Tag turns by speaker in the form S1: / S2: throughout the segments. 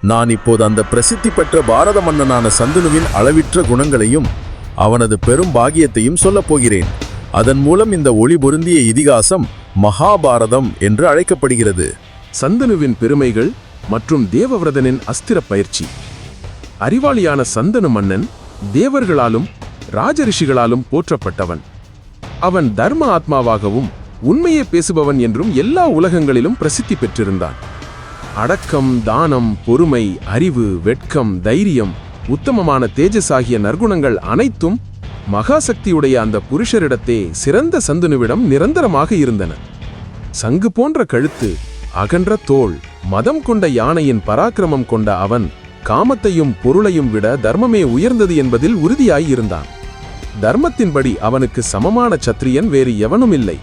S1: நான் இப்போது அந்த பிரசித்தி பெற்ற பாரத மன்னனான சந்தனுவின் அளவிற்ற குணங்களையும் அவனது பெரும் பாகியத்தையும் சொல்லப் போகிறேன். அதன் மூலம் இந்த ஒளி பொருந்திய இதிகாசம் மகாபாரதம் என்று அழைக்கப்படுகிறது.
S2: சந்தனுவின் பெருமைகள் மற்றும் தேவவிரதனின் அஸ்திர பயிற்சி. அறிவாளியான சந்தனு மன்னன் தேவர்களாலும் ராஜரிஷிகளாலும் போற்றப்பட்டவன். அவன் தர்ம ஆத்மாவாகவும் உண்மையே பேசுபவன் என்றும் எல்லா உலகங்களிலும் பிரசித்தி பெற்றிருந்தான். அடக்கம் தானம் பொறுமை அறிவு வெட்கம் தைரியம் உத்தமமான தேஜஸ் ஆகிய நற்குணங்கள் அனைத்தும் மகாசக்தியுடைய அந்த புருஷரிடத்தே சிறந்த சந்துனுவிடம் நிரந்தரமாக இருந்தன. சங்கு போன்ற கழுத்து அகன்ற தோள் மதம் கொண்ட யானையின் பராக்கிரமம் கொண்ட அவன் காமத்தையும் பொருளையும் விட தர்மமே உயர்ந்தது என்பதில் உறுதியாயிருந்தான் தர்மத்தின்படி அவனுக்கு சமமான சத்திரியன் வேறு எவனும் இல்லை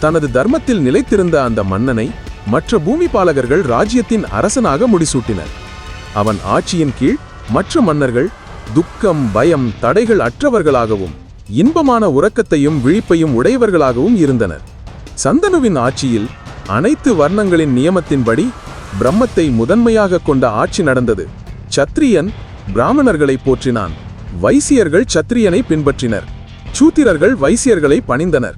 S2: தனது தர்மத்தில் நிலைத்திருந்த அந்த மன்னனை மற்ற பூமிபாலகர்கள் ராஜ்யத்தின் அரசனாக முடிசூட்டினர். அவன் ஆட்சியின் கீழ் மற்ற மன்னர்கள் துக்கம் பயம் தடைகள் அற்றவர்களாகவும் இன்பமான உறக்கத்தையும் விழிப்பையும் உடையவர்களாகவும் இருந்தனர். சந்தனுவின் ஆட்சியில் அனைத்து வர்ணங்களின் நியமத்தின்படி பிரம்மத்தை முதன்மையாக கொண்ட ஆட்சி நடந்தது. சத்திரியன் பிராமணர்களை போற்றினான். வைசியர்கள் சத்திரியனை பின்பற்றினர். சூத்திரர்கள் வைசியர்களை பணிந்தனர்.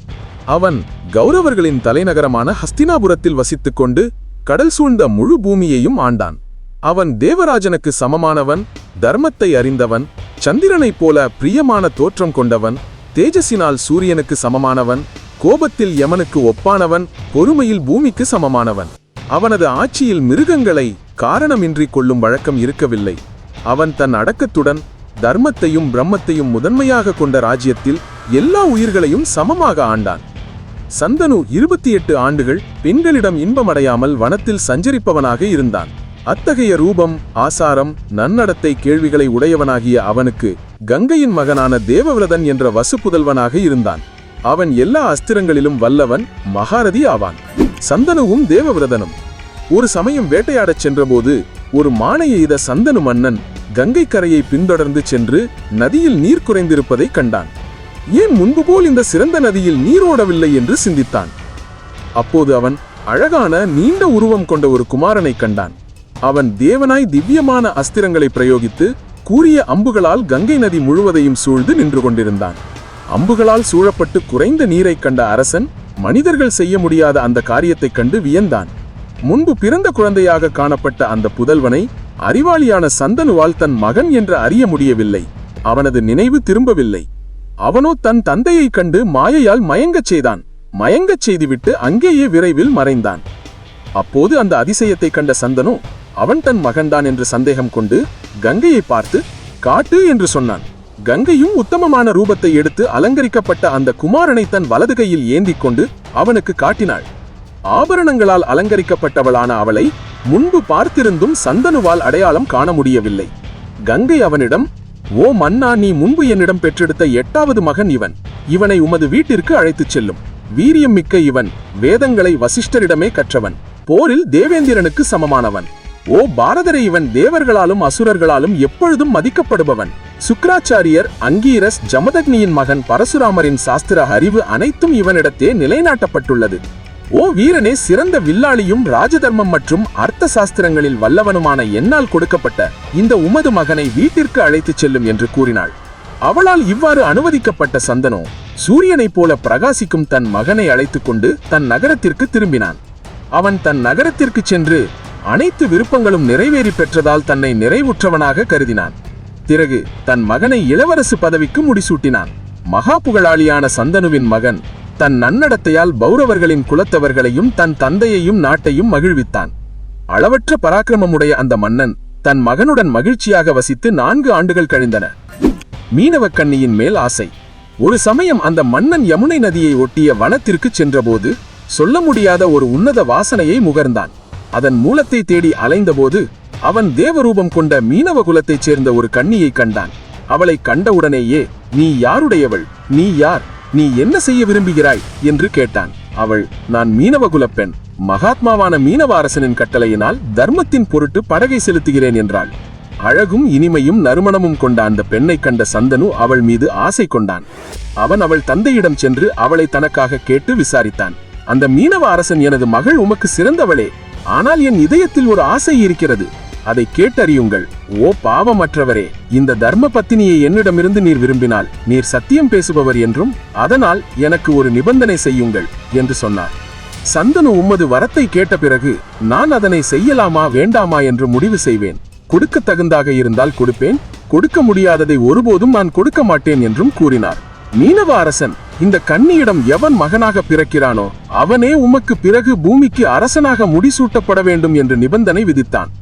S2: அவன் கௌரவர்களின் தலைநகரமான ஹஸ்தினாபுரத்தில் வசித்துக் கொண்டு கடல் சூழ்ந்த முழு பூமியையும் ஆண்டான். அவன் தேவராஜனுக்கு சமமானவன் தர்மத்தை அறிந்தவன் சந்திரனைப் போல பிரியமான தோற்றம் கொண்டவன் தேஜஸினால் சூரியனுக்கு சமமானவன் கோபத்தில் யமனுக்கு ஒப்பானவன் பொறுமையில் பூமிக்கு சமமானவன். அவனது ஆட்சியில் மிருகங்களை காரணமின்றி கொள்ளும் வழக்கம் இருக்கவில்லை. அவன் தன் அடக்கத்துடன் தர்மத்தையும் பிரம்மத்தையும் முதன்மையாக கொண்ட ராஜ்யத்தில் எல்லா உயிர்களையும் சமமாக ஆண்டான். சந்தனு இருபத்தி எட்டு ஆண்டுகள் பெண்களிடம் இன்பமடையாமல் வனத்தில் சஞ்சரிப்பவனாக இருந்தான். அத்தகைய ரூபம் ஆசாரம் நன்னடத்தை கேள்விகளை உடையவனாகிய அவனுக்கு கங்கையின் மகனான தேவவிரதன் என்ற வசுப்புதல்வனாக இருந்தான். அவன் எல்லா அஸ்திரங்களிலும் வல்லவன் மகாரதி ஆவான். சந்தனுவும் தேவவிரதனும். ஒரு சமயம் வேட்டையாடச் சென்றபோது ஒரு மானை எய்த சந்தனு மன்னன் கங்கை கரையை பின்தொடர்ந்து சென்று நதியில் நீர் குறைந்திருப்பதை கண்டான். ஏன் முன்பு போல் இந்த சிறந்த நதியில் நீரோடவில்லை என்று சிந்தித்தான்? அப்போது அவன் அழகான நீண்ட உருவம் கொண்ட ஒரு குமாரனை கண்டான். அவன் தேவனாய் திவ்யமான அஸ்திரங்களை பிரயோகித்து கூறிய அம்புகளால் கங்கை நதி முழுவதையும் சூழ்ந்து நின்று கொண்டிருந்தான். அம்புகளால் சூழப்பட்டு குறைந்த நீரைக் கண்ட அரசன் மனிதர்கள் செய்ய முடியாத அந்த காரியத்தைக் கண்டு வியந்தான். முன்பு பிறந்த குழந்தையாக காணப்பட்ட அந்த புதல்வனை அறிவாளியான சந்தனுவால் தன் மகன் என்று அறிய முடியவில்லை. அவனது நினைவு திரும்பவில்லை. அவனோ தன் தந்தையைக் கண்டு மாயையால் மயங்கச் செய்தான். மயங்கச் செய்துவிட்டு அங்கேயே விரைவில் மறைந்தான். அப்போது அந்த அதிசயத்தை கண்ட சந்தனு அவன் தன் மகன்தான் என்று சந்தேகம் கொண்டு கங்கையை பார்த்து காட்டு என்று சொன்னான். கங்கையும் உத்தமமான ரூபத்தை எடுத்து அலங்கரிக்கப்பட்ட அந்த குமாரனை தன் வலது கையில் ஏந்திக் கொண்டு அவனுக்கு காட்டினாள். ஆபரணங்களால் அலங்கரிக்கப்பட்டவளான அவளை முன்பு பார்த்திருந்தும் சந்தனுவால் அடையாளம் காண முடியவில்லை. கங்கை அவனிடம் ஓ மன்னா நீ முன்பு என்னிடம் பெற்றெடுத்த எட்டாவது மகன் இவன். இவனை உமது வீட்டிற்கு அழைத்துச் செல்லும். வீரியம் மிக்க இவன் வேதங்களை வசிஷ்டரிடமே கற்றவன். போரில் தேவேந்திரனுக்கு சமமானவன். ஓ பாரதரை இவன் தேவர்களாலும் அசுரர்களாலும் எப்பொழுதும் மதிக்கப்படுபவன். சுக்ராச்சாரியர் அங்கீரஸ் ஜமதக்னியின் மகன் பரசுராமரின் சாஸ்திர அறிவு அனைத்தும் இவனிடத்தே நிலைநாட்டப்பட்டுள்ளது. ஓ வீரனே சிறந்த வில்லாளியும் ராஜதர்மம் மற்றும் அர்த்த சாஸ்திரங்களில் வல்லவனுமான என்னால் கொடுக்கப்பட்ட இந்த உமது மகனை வீட்டிற்கு அழைத்துச் செல்லும் என்று கூறினாள். அவளால் இவ்வாறு அனுமதிக்கப்பட்ட சந்தனோ சூரியனைப் போல பிரகாசிக்கும் தன் மகனை அழைத்துக் கொண்டு தன் நகரத்திற்கு திரும்பினான். அவன் தன் நகரத்திற்கு சென்று அனைத்து விருப்பங்களும் நிறைவேறி பெற்றதால் தன்னை நிறைவுற்றவனாக கருதினான். பிறகு தன் மகனை இளவரசு பதவிக்கு முடிசூட்டினான். மகா புகழாளியான சந்தனுவின் மகன் தன் நன்னடத்தையால் பௌரவர்களின் குலத்தவர்களையும் தன் தந்தையையும் நாட்டையும் மகிழ்வித்தான். அளவற்ற பராக்கிரமமுடைய அந்த மன்னன் தன் மகனுடன் மகிழ்ச்சியாக வசித்து நான்கு ஆண்டுகள் கழிந்தன. மீனவக் கன்னியின் மேல் ஆசை. ஒரு சமயம் அந்த மன்னன் யமுனை நதியை ஒட்டிய வனத்திற்கு சென்றபோது சொல்ல முடியாத ஒரு உன்னத வாசனையை முகர்ந்தான். அதன் மூலத்தை தேடி அலைந்தபோது அவன் தேவரூபம் கொண்ட மீனவ குலத்தைச் சேர்ந்த ஒரு கண்ணியை கண்டான். அவளை கண்டவுடனேயே நீ யாருடையவள்? நீ யார்? நீ என்ன செய்ய விரும்புகிறாய்? என்று கேட்டான். அவள் நான் மீனவகுலப் பெண். மகாத்மாவான மீனவ அரசனின் கட்டளையினால் தர்மத்தின் பொருட்டு படகை செலுத்துகிறேன் என்றாள். அழகும் இனிமையும் நறுமணமும் கொண்ட அந்த பெண்ணை கண்ட சந்தனு அவள் மீது ஆசை கொண்டான். அவன் அவள் தந்தையிடம் சென்று அவளை தனக்காக கேட்டு விசாரித்தான். அந்த மீனவ அரசன் எனது மகள் உமக்கு சிறந்தவளே. ஆனால் என் இதயத்தில் ஒரு ஆசை இருக்கிறது. அதை கேட்டறியுங்கள். ஓ பாவமற்றவரே இந்த தர்ம பத்தினியை என்னிடமிருந்து நீர் விரும்பினால் நீர் சத்தியம் பேசுபவர் என்றும் அதனால் எனக்கு ஒரு நிபந்தனை செய்யுங்கள் என்று சொன்னார். சந்தனு உம்மது வரத்தை கேட்ட பிறகு நான் அதனை செய்யலாமா வேண்டாமா என்று முடிவு செய்வேன். கொடுக்க தகுந்தாக இருந்தால் கொடுப்பேன் கொடுக்க முடியாததை ஒருபோதும் நான் கொடுக்க மாட்டேன் என்றும் கூறினார். மீனவ அரசன் இந்த கன்னியிடம் எவன் மகனாக பிறக்கிறானோ அவனே உமக்கு பிறகு பூமிக்கு அரசனாக முடிசூட்டப்பட வேண்டும் என்று நிபந்தனை விதித்தான்.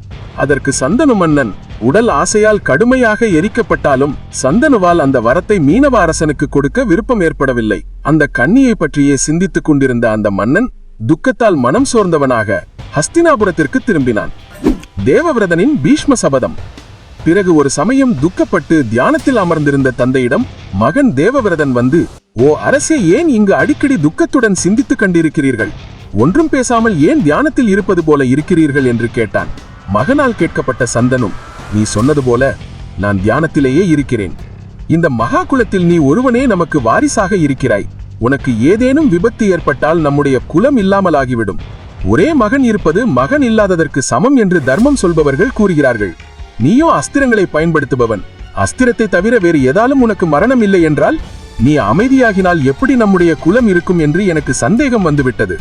S2: அதற்கு சந்தனு மன்னன் உடல் ஆசையால் கடுமையாக எரிக்கப்பட்டாலும் சந்தனுவால் அந்த வரத்தை மீனவ அரசனுக்கு கொடுக்க விருப்பம் ஏற்படவில்லை. அந்த கன்னியை பற்றியே சிந்தித்துக் கொண்டிருந்த அந்த மன்னன் துக்கத்தால் மனம் சோர்ந்தவனாக ஹஸ்தினாபுரத்திற்கு திரும்பினான். தேவவிரதனின் பீஷ்ம சபதம். பிறகு ஒரு சமயம் துக்கப்பட்டு தியானத்தில் அமர்ந்திருந்த தந்தையிடம் மகன் தேவவிரதன் வந்து ஓ அரசே ஏன் இங்கு அடிக்கடி துக்கத்துடன் சிந்தித்துக் கண்டிருக்கிறீர்கள்? ஒன்றும் பேசாமல் ஏன் தியானத்தில் இருப்பது போல இருக்கிறீர்கள்? என்று கேட்டான். மகனால் கேட்கப்பட்ட சந்தனும் நீ சொன்னது போல நான் தியானத்திலேயே இருக்கிறேன். இந்த மகா குலத்தில் நீ ஒருவனே நமக்கு வாரிசாக இருக்கிறாய். உனக்கு ஏதேனும் விபத்து ஏற்பட்டால் நம்முடைய குலம் இல்லாமலாகிவிடும். ஒரே மகன் இருப்பது மகன் இல்லாததற்கு சமம் என்று தர்மம் சொல்பவர்கள் கூறுகிறார்கள். நீயோ அஸ்திரங்களை பயன்படுத்துபவன். அஸ்திரத்தை தவிர வேறு ஏதாலும் உனக்கு மரணம் இல்லை என்றால் நீ அமைதியாகினால் எப்படி நம்முடைய குலம் இருக்கும் என்று எனக்கு சந்தேகம் வந்துவிட்டது.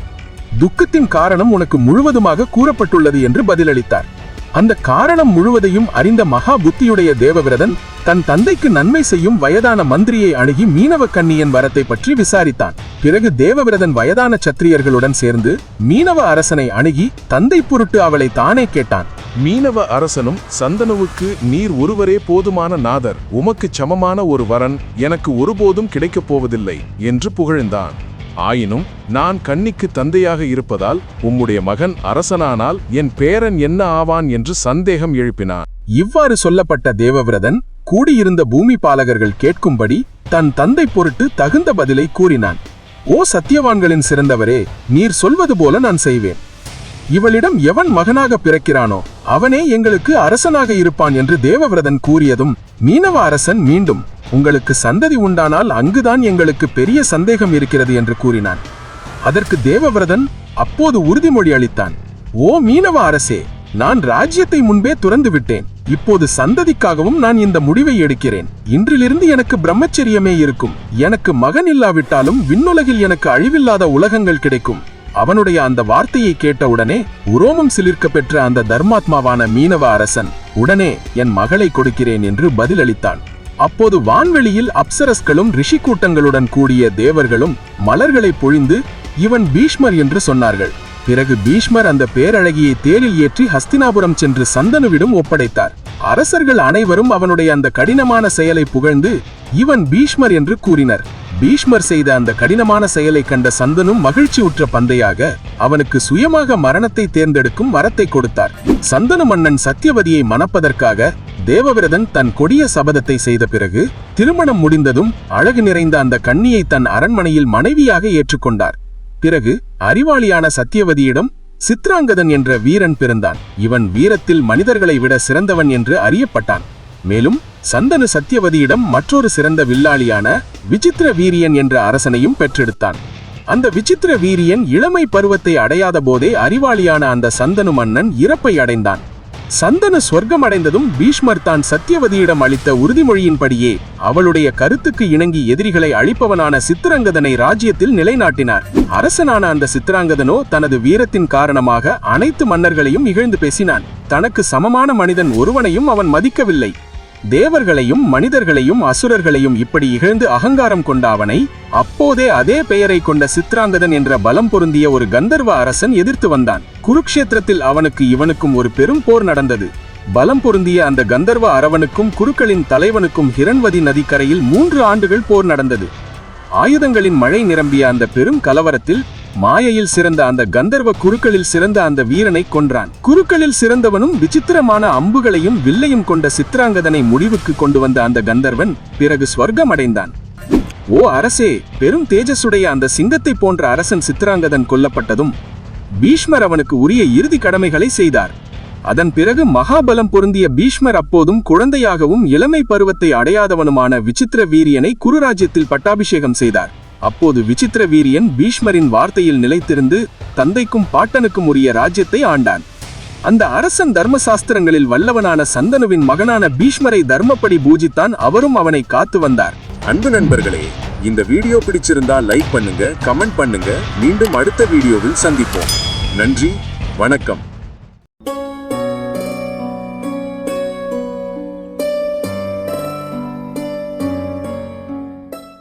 S2: துக்கத்தின் காரணம் உனக்கு முழுவதுமாக கூறப்பட்டுள்ளது என்று பதிலளித்தார். அந்த காரணம் முழுவதையும் அறிந்த மகா புத்தியுடைய தேவவிரதன் தன் தந்தைக்கு நன்மை செய்யும் வயதான மந்திரியை அணுகி மீனவ கன்னியன் வரத்தை பற்றி விசாரித்தான். பிறகு தேவவிரதன் வயதான சத்திரியர்களுடன் சேர்ந்து மீனவ அரசனை அணுகி தந்தை பொருட்டு அவளை தானே கேட்டான்.
S3: மீனவ அரசனும் சந்தனுவுக்கு நீர் ஒருவரே போதுமான நாதர் உமக்குச் சமமான ஒரு வரன் எனக்கு ஒருபோதும் கிடைக்கப் போவதில்லை என்று புகழ்ந்தான். ஆயினும் நான் கன்னிக்கு தந்தையாக இருப்பதால் உம்முடைய மகன் அரசனானால் என் பேரன் என்ன ஆவான் என்று சந்தேகம் எழுப்பினான்.
S2: இவ்வாறு சொல்லப்பட்ட தேவவிரதன் கூடியிருந்த பூமி பாலகர்கள் கேட்கும்படி தன் தந்தை பொருட்டு தகுந்த பதிலை கூறினான். ஓ சத்தியவான்களின் சிறந்தவரே நீர் சொல்வது போல நான் செய்வேன். இவளிடம் எவன் மகனாக பிறக்கிறானோ அவனே எங்களுக்கு அரசனாக இருப்பான் என்று தேவவிரதன் கூறியதும் மீனவ அரசன் மீண்டும் உங்களுக்கு சந்ததி உண்டானால் அங்குதான் எங்களுக்கு பெரிய சந்தேகம் இருக்கிறது என்று கூறினான். அதற்கு தேவவிரதன் அப்போது உறுதிமொழி அளித்தான் ஓ மீனவ அரசே நான் ராஜ்யத்தை முன்பே துறந்து விட்டேன். இப்போது சந்ததிக்காகவும் நான் இந்த முடிவை எடுக்கிறேன். இன்றிலிருந்து எனக்கு பிரம்மச்சரியமே இருக்கும். எனக்கு மகன் இல்லாவிட்டாலும் விண்ணுலகில் எனக்கு அழிவில்லாத உலகங்கள் கிடைக்கும். அவனுடைய அந்த வார்த்தையை கேட்டவுடனே உரோமம் சிலிர்க்க பெற்ற அந்த தர்மாத்மாவான மீனவ அரசன் உடனே என் மகளை கொடுக்கிறேன் என்று பதிலளித்தான். அப்போது வான்வெளியில் அப்சரஸ்களும் ரிஷி கூட்டங்களுடன் கூடிய தேவர்களும் மலர்களை பொழிந்து இவன் பீஷ்மர் என்று சொன்னார்கள். பிறகு பீஷ்மர் அந்த பேரழகியை தேரில் ஏற்றி ஹஸ்தினாபுரம் சென்று சந்தனுவிடம் ஒப்படைத்தார். அரசர்கள் அனைவரும் அவனுடைய அந்த கடினமான செயலை புகழ்ந்து இவன் பீஷ்மர் என்று கூறினர். பீஷ்மர் செய்த அந்த கடினமான செயலை கண்ட சந்தனும் மகிழ்ச்சி உற்ற பந்தையாக அவனுக்கு சுயமாக மரணத்தை தேர்ந்தெடுக்கும் வரத்தை கொடுத்தார். சந்தனு மன்னன் சத்தியவதியை மணப்பதற்காக தேவவிரதன் தன் கொடிய சபதத்தை செய்த பிறகு திருமணம் முடிந்ததும் அழகு நிறைந்த அந்த கண்ணியை தன் அரண்மனையில் மனைவியாக ஏற்றுக்கொண்டார். பிறகு அறிவாளியான சத்தியவதியிடம் சித்ராங்கதன் என்ற வீரன் பிறந்தான். இவன் வீரத்தில் மனிதர்களை விட சிறந்தவன் என்று அறியப்பட்டான். மேலும் சந்தனு சத்தியவதியிடம் மற்றொரு சிறந்த வில்லாளியான விசித்திர வீரியன் என்ற அரசனையும் பெற்றெடுத்தான். அந்த விசித்திர வீரியன் இளமை பருவத்தை அடையாத போதே அறிவாளியான அந்த சந்தனு மன்னன் இறப்பை அடைந்தான். சந்தனு சொர்க்கம் அடைந்ததும் பீஷ்மர் தான் சத்தியவதியிடம் அளித்த உறுதிமொழியின்படியே அவளுடைய கருத்துக்கு இணங்கி எதிரிகளை அழிப்பவனான சித்திரங்கதனை ராஜ்யத்தில் நிலைநாட்டினார். அரசனான அந்த சித்திராங்கதனோ தனது வீரத்தின் காரணமாக அனைத்து மன்னர்களையும் இகழ்ந்து பேசினான். தனக்கு சமமான மனிதன் ஒருவனையும் அவன் மதிக்கவில்லை. தேவர்களையும் மனிதர்களையும் அசுரர்களையும் இப்படி இகழ்ந்து அகங்காரம் கொண்ட அவனை அப்போதே அதே பெயரை கொண்ட சித்ராங்கதன் என்ற பலம் பொருந்திய ஒரு கந்தர்வ அரசன் எதிர்த்து வந்தான். குருக்ஷேத்திரத்தில் அவனுக்கு இவனுக்கும் ஒரு பெரும் போர் நடந்தது. பலம் பொருந்திய அந்த கந்தர்வ அரவனுக்கும் குருக்களின் தலைவனுக்கும் ஹிரண்வதி நதிக்கரையில் மூன்று ஆண்டுகள் போர் நடந்தது. ஆயுதங்களின் மழை நிரம்பிய அந்த பெரும் கலவரத்தில் மாயையில் சிறந்த அந்த கந்தர்வ குருக்களில் சிறந்த அந்த வீரனை கொன்றான். குருக்களில் சிறந்தவனும் விசித்திரமான அம்புகளையும் வில்லையும் கொண்ட சித்ராங்கதனை முடிவுக்கு கொண்டு வந்த அந்த கந்தர்வன் பிறகு ஸ்வர்க்கம் அடைந்தான் ஓ அரசே பெரும் தேஜசுடைய அந்த சிங்கத்தை போன்ற அரசன் சித்ராங்கதன் கொல்லப்பட்டதும் பீஷ்மர் அவனுக்கு உரிய இறுதி கடமைகளை செய்தார். அதன் பிறகு மகாபலம் பொருந்திய பீஷ்மர் அப்போதும் குழந்தையாகவும் இளமை பருவத்தை அடையாதவனுமான விசித்திர வீரியனை குருராஜ்யத்தில் பட்டாபிஷேகம் செய்தார். அப்போது விசித்திர வீரியன் பீஷ்மரின் வார்த்தையில் நிலைத்திருந்து தந்தைக்கும் பாட்டனுக்கும் உரிய ராஜ்யத்தை ஆண்டான். அந்த அரசன் தர்மசாஸ்திரங்களில் வல்லவனான சந்தனுவின் மகனான பீஷ்மரை தர்மப்படி பூஜித்தான் அவரும் அவனை காத்து வந்தார்.
S4: அன்பு நண்பர்களே இந்த வீடியோ பிடிச்சிருந்தா லைக் பண்ணுங்க கமெண்ட் பண்ணுங்க மீண்டும் அடுத்த வீடியோவில் சந்திப்போம். நன்றி வணக்கம்.